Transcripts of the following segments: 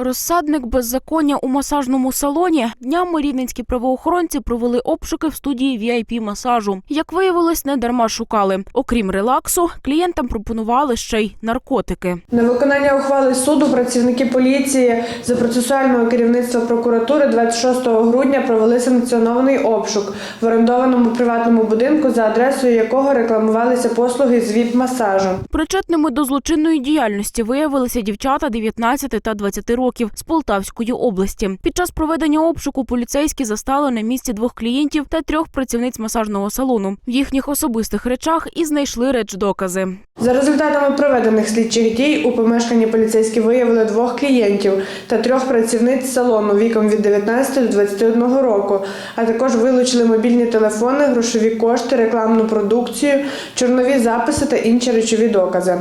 Розсадник беззаконня у масажному салоні. Днями рівненські правоохоронці провели обшуки в студії vip масажу. Як виявилось, не дарма шукали. Окрім релаксу, клієнтам пропонували ще й наркотики. На виконання ухвали суду працівники поліції за процесуального керівництва прокуратури 26 грудня провели санкціонований обшук в орендованому приватному будинку, за адресою якого рекламувалися послуги з ВІП-масажу. Причетними до злочинної діяльності виявилися дівчата 19 та 20 років з Полтавської області. Під час проведення обшуку поліцейські застали на місці двох клієнтів та трьох працівниць масажного салону. В їхніх особистих речах і знайшли речдокази. За результатами проведених слідчих дій у помешканні поліцейські виявили двох клієнтів та трьох працівниць салону віком від 19 до 21 року, а також вилучили мобільні телефони, грошові кошти, рекламну продукцію, чорнові записи та інші речові докази.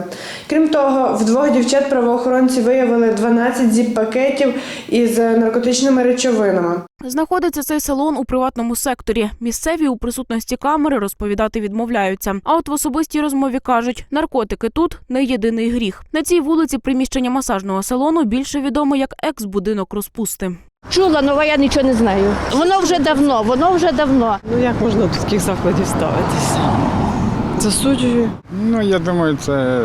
Крім того, в двох дівчат правоохоронці виявили 12 зіп-пакетів із наркотичними речовинами. Знаходиться цей салон у приватному секторі. Місцеві у присутності камери розповідати відмовляються. А от в особистій розмові кажуть, наркотики тут не єдиний гріх. На цій вулиці приміщення масажного салону більше відомо як екс-будинок розпусти. Чула, але я нічого не знаю. Воно вже давно, воно вже давно. Ну як можна до таких закладів ставитися? Засуджую. Ну, я думаю, це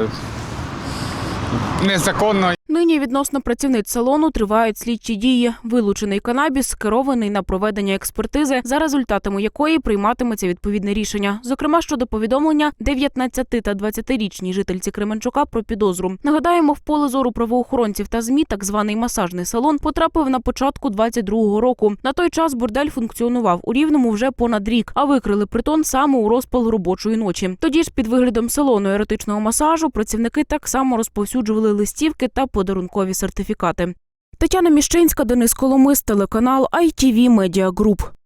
незаконно. Нині відносно працівниць салону тривають слідчі дії. Вилучений канабіс скерований на проведення експертизи, за результатами якої прийматиметься відповідне рішення. Зокрема, щодо повідомлення 19 та 20-річній жительці Кременчука про підозру. Нагадаємо, в поле зору правоохоронців та змі так званий масажний салон потрапив на початку 22-го року. На той час бордель функціонував у рівному вже понад рік, а викрили притон саме у розпал робочої ночі. Тоді ж під виглядом салону еротичного масажу працівники так само розповсюджували листівки та подарункові сертифікати. Тетяна Міщинська, Денис Коломис, телеканал ITV Media Group.